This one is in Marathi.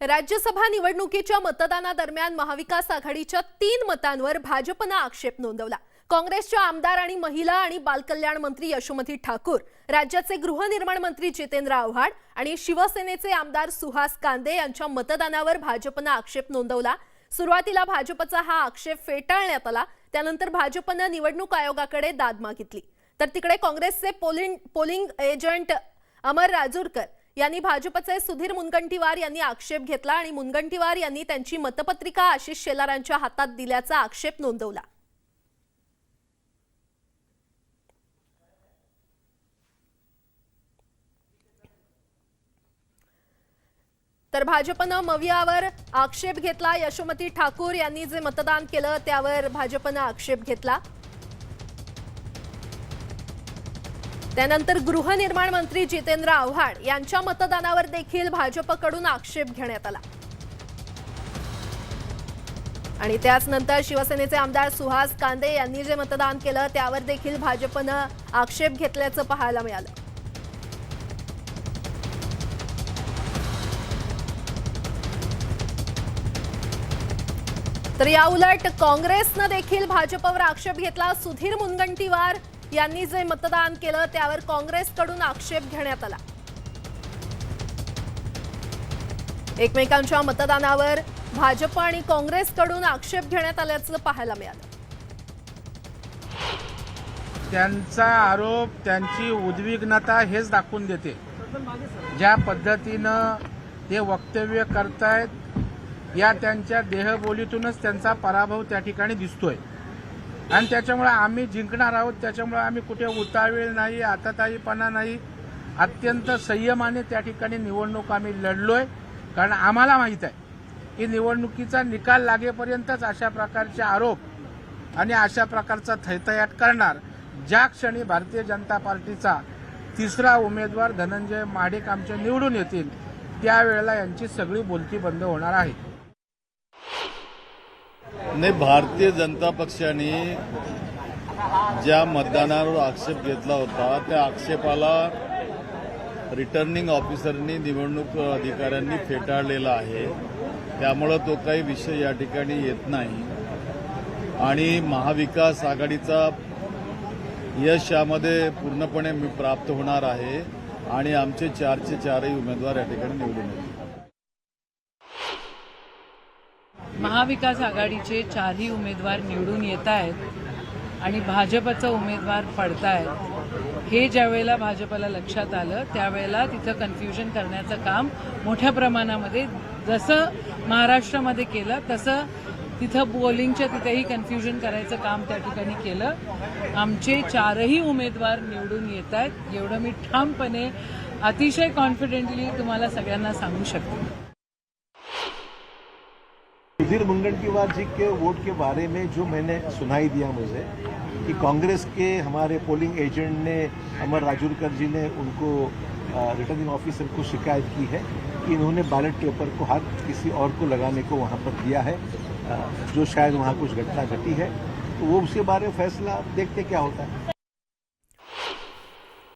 राज्यसभा निवडणुकीच्या मतदानादरम्यान महाविकास आघाडीच्या तीन मतांवर भाजपनं आक्षेप नोंदवला. काँग्रेसच्या आमदार आणि महिला आणि बालकल्याण मंत्री यशोमती ठाकूर राज्याचे गृहनिर्माण मंत्री जितेंद्र आव्हाड आणि शिवसेनेचे आमदार सुहास कांदे यांच्या मतदानावर भाजपनं आक्षेप नोंदवला. सुरुवातीला भाजपचा हा आक्षेप फेटाळण्यात आला. त्यानंतर भाजपनं निवडणूक आयोगाकडे दाद मागितली. तर तिकडे काँग्रेसचे polling polling agent Amar Rajurkar यांनी भाजपचे सुधीर मुनगंटीवार यांनी आक्षेप घेतला आणि मुनगंटीवार यांनी त्यांची मतपत्रिका आशिष शेलारांच्या हातात दिल्याचा आक्षेप नोंदवला. तर भाजपनं मवियावर आक्षेप घेतला. यशोमती ठाकूर यांनी जे मतदान केलं त्यावर भाजपनं आक्षेप घेतला. त्यानंतर गृहनिर्माण मंत्री जितेंद्र आव्हाड यांच्या मतदानावर देखील भाजपकडून आक्षेप घेण्यात आला. आणि त्याच नंतर शिवसेनेचे आमदार सुहास कांदे यांनी जे मतदान केलं त्यावर देखील भाजपनं आक्षेप घेतल्याचं पाहायला मिळालं. तर या उलट काँग्रेसनं देखील भाजपवर आक्षेप घेतला. सुधीर मुनगंटीवार यांनी जे मतदान केलं त्यावर काँग्रेसकडून आक्षेप घेण्यात आला. एकमेकांच्या मतदानावर भाजप आणि काँग्रेसकडून आक्षेप घेण्यात आल्याचं पाहायला मिळालं. त्यांचा आरोप त्यांची उद्विग्नता हेच दाखवून देते. ज्या पद्धतीनं ते वक्तव्य करतायत या त्यांच्या देहबोलीतूनच त्यांचा पराभव त्या ठिकाणी दिसतोय. आणि त्याच्यामुळे आम्ही जिंकणार आहोत. त्याच्यामुळे आम्ही कुठे उतावीळ नाही आताताईपणा नाही. अत्यंत संयमाने त्या ठिकाणी निवडणूक आम्ही लढलोय. कारण आम्हाला माहीत आहे की निवडणुकीचा निकाल लागेपर्यंतच अशा प्रकारचे आरोप आणि अशा प्रकारचा थैतयाट करणार. ज्या क्षणी भारतीय जनता पार्टीचा तिसरा उमेदवार धनंजय माडिक आमचे निवडून येतील त्यावेळेला यांची सगळी बोलती बंद होणार आहे. नाही भारतीय जनता पक्षाने ज्या मतदानावर आक्षेप घेतला होता त्या आक्षेपाला रिटर्निंग ऑफिसरनी निवडणूक अधिकाऱ्यांनी फेटाळलेला आहे. त्यामुळं तो काही विषय या ठिकाणी येत नाही. आणि महाविकास आघाडीचा यश यामध्ये पूर्णपणे मी प्राप्त होणार आहे. आणि आमचे चारचे चारही उमेदवार या ठिकाणी निवडून येतील. महाविकास आघाडीचे चारही उमेदवार निवडून येत आहेत आणि भाजपचा उमेदवार पडतायत. हे ज्यावेळेला भाजपला लक्षात आलं त्यावेळेला तिथं कन्फ्युजन करण्याचं काम मोठ्या प्रमाणामध्ये जसं महाराष्ट्रामध्ये केलं तसं तिथं बोलिंगच्या तिथेही कन्फ्युजन करायचं काम त्या ठिकाणी केलं. आमचे चारही उमेदवार निवडून येत आहेत. एवढं मी ठामपणे अतिशय कॉन्फिडेंटली तुम्हाला सगळ्यांना सांगू शकते. सुधीर मुनगंटीवार जी, के वोट के बारे में जो मैंने सुनाई दिया मुझे, कि कांग्रेस के हमारे पोलिंग एजेंट ने, अमर राजूरकर जी ने उनको रिटर्निंग ऑफिसर को शिकायत की है कि इन्होंने बैलेट पेपर को हाथ किसी और को लगाने को वहाँ पर दिया है जो शायद वहाँ कुछ घटना घटी है। तो वो उसके बारे में फैसला देखते क्या होता है।